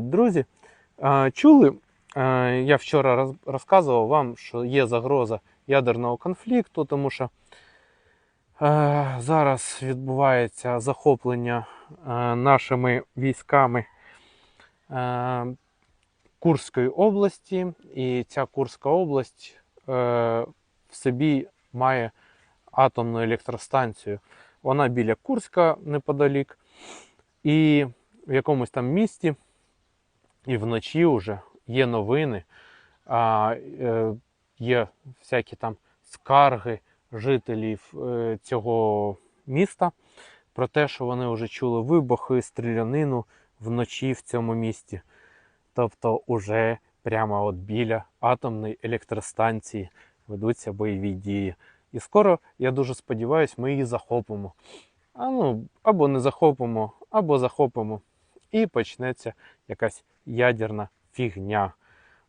Друзі, чули, я вчора розказував вам, що є загроза ядерного конфлікту, тому що зараз відбувається захоплення нашими військами Курської області, і ця Курська область е, в собі має атомну електростанцію. Вона біля Курська неподалік, і в якомусь там місті і вночі вже є новини, а, е, є всякі там скарги жителів е, цього міста про те, що вони вже чули вибухи, стрілянину вночі в цьому місті. Тобто, уже прямо от біля атомної електростанції ведуться бойові дії. І скоро, я дуже сподіваюся, ми її захопимо. А ну, або не захопимо, або захопимо. І почнеться якась ядерна фігня,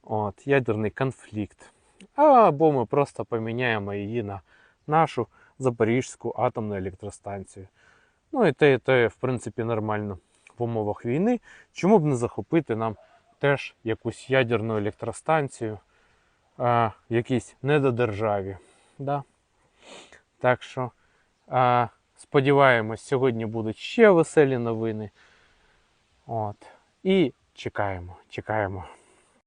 от, ядерний конфлікт. Або ми просто поміняємо її на нашу Запорізьку атомну електростанцію. Ну і те, і те, в принципі, нормально в умовах війни. Чому б не захопити нам теж якусь ядерну електростанцію а, в якійсь недодержаві? Да? Так що а, сподіваємось, сьогодні будуть ще веселі новини. От. І чекаємо, чекаємо.